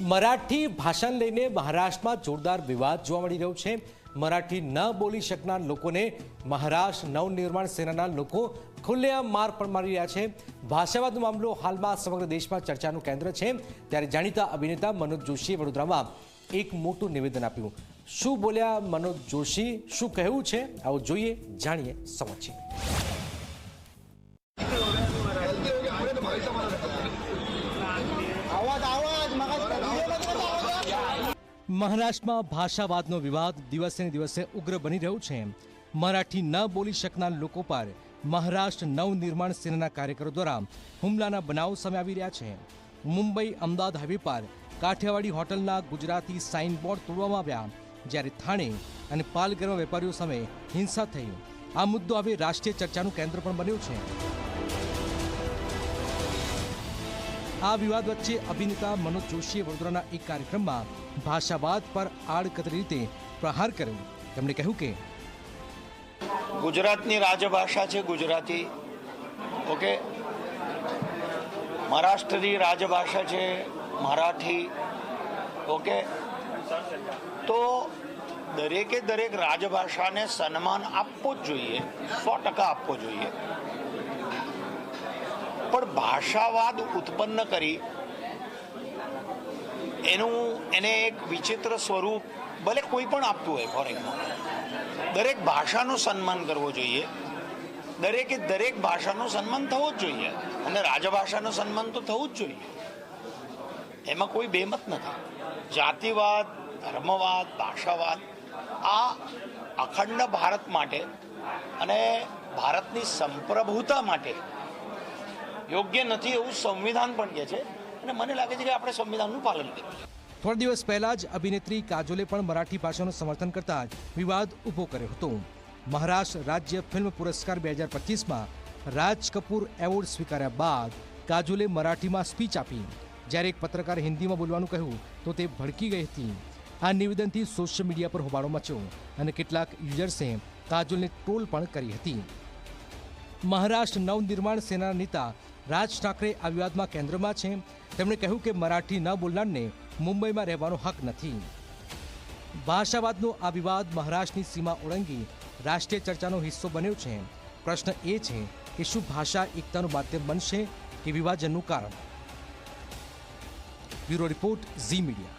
મરાઠી ભાષાને લઈને મહારાષ્ટ્રમાં જોરદાર વિવાદ જોવા મળી રહ્યો છે. મરાઠી ન બોલી શકનાર લોકોને મહારાષ્ટ્ર નવનિર્માણ સેનાના લોકો ખુલ્લેઆમ માર પણ મારી રહ્યા છે. ભાષાવાદ મામલો હાલમાં સમગ્ર દેશમાં ચર્ચાનું કેન્દ્ર છે. ત્યારે જાણીતા અભિનેતા મનોજ જોશીએ વડોદરામાં એક મોટું નિવેદન આપ્યું. શું બોલ્યા મનોજ જોશી? શું કહેવું છે? આવું જોઈએ, જાણીએ સમજીએ આવાજ આવાજ મહારાષ્ટ્રમાં ભાષાવાદનો વિવાદ દિવસે ને દિવસે ઉગ્ર બની રહ્યો છે. મરાઠી ન બોલી શકનાર લોકો પર મહારાષ્ટ્ર નવનિર્માણ સેનાના કાર્યકરો દ્વારા હુમલાના બનાવ સામે આવી રહ્યા છે. મુંબઈ અમદાવાદ હાઈવે પર કાઠિયાવાડી હોટલના ગુજરાતી સાઇન બોર્ડ તોડવામાં આવ્યા. જ્યારે થાણે અને પાલગરમાં વેપારીઓ સામે હિંસા થઈ. આ મુદ્દો હવે રાષ્ટ્રીય ચર્ચાનું કેન્દ્ર પણ બન્યું છે. આ વિવાદ વચ્ચે અભિનેતા મનોજ જોશીએ વડોદરાના એક કાર્યક્રમમાં ભાષાવાદ પર આડકતરી રીતે પ્રહાર કર્યો. તેમણે કહ્યું કે ગુજરાતની રાજભાષા છે ગુજરાતી, ઓકે? મહારાષ્ટ્રની રાજભાષા છે મરાઠી, ઓકે? તો દરેકે દરેક રાજભાષાને સન્માન આપવું જ જોઈએ, સો ટકા આપવો જોઈએ. પણ ભાષાવાદ ઉત્પન્ન કરી એનું, એને એક વિચિત્ર સ્વરૂપ ભલે કોઈ પણ આપતું હોય ફોર દરેક ભાષાનું સન્માન કરવું જોઈએ. દરેકે દરેક ભાષાનું સન્માન થવું જ જોઈએ. અને રાજભાષાનું સન્માન તો થવું જ જોઈએ. એમાં કોઈ બેમત નથી. જાતિવાદ, ધર્મવાદ, ભાષાવાદ, આ અખંડ ભારત માટે અને ભારતની સંપ્રભુતા માટે યોગ્ય નથી એવું સંવિધાન પણ કહે છે અને મને લાગે છે કે આપણે સંવિધાનનું પાલન કરીએ. થોડા દિવસ પહેલા જ અભિનેત્રી કાજોલે પણ મરાઠી ભાષાનું સમર્થન કરતા વિવાદ ઊભો કર્યો હતો. મહારાષ્ટ્ર રાજ્ય ફિલ્મ પુરસ્કાર બે હજાર પચીસમાં રાજ કપૂર એવોર્ડ સ્વીકાર્યા બાદ કાજોલે મરાઠીમાં સ્પીચ આપી. જ્યારે એક પત્રકાર હિન્દીમાં બોલવાનું કહ્યું, તો તે ભડકી ગઈ હતી. આ નિવેદનથી સોશિયલ મીડિયા પર હોબાળો મચ્યો અને કેટલાક યુઝર્સે કાજોલને ટ્રોલ પણ કરી હતી. મહારાષ્ટ્ર નવનિર્માણ સેનાના નેતા રાજ ઠાકરે આ વિવાદમાં કેન્દ્રમાં છે. તેમણે કહ્યું કે મરાઠી ન બોલનારને મુંબઈમાં રહેવાનો હક નથી. ભાષાવાદનો આ વિવાદ મહારાષ્ટ્રની સીમા ઓળંગી રાષ્ટ્રીય ચર્ચાનો હિસ્સો બન્યો છે. પ્રશ્ન એ છે કે શું ભાષા એકતાનું માધ્યમ બનશે કે વિભાજનનું કારણ? Bureau report Zee media.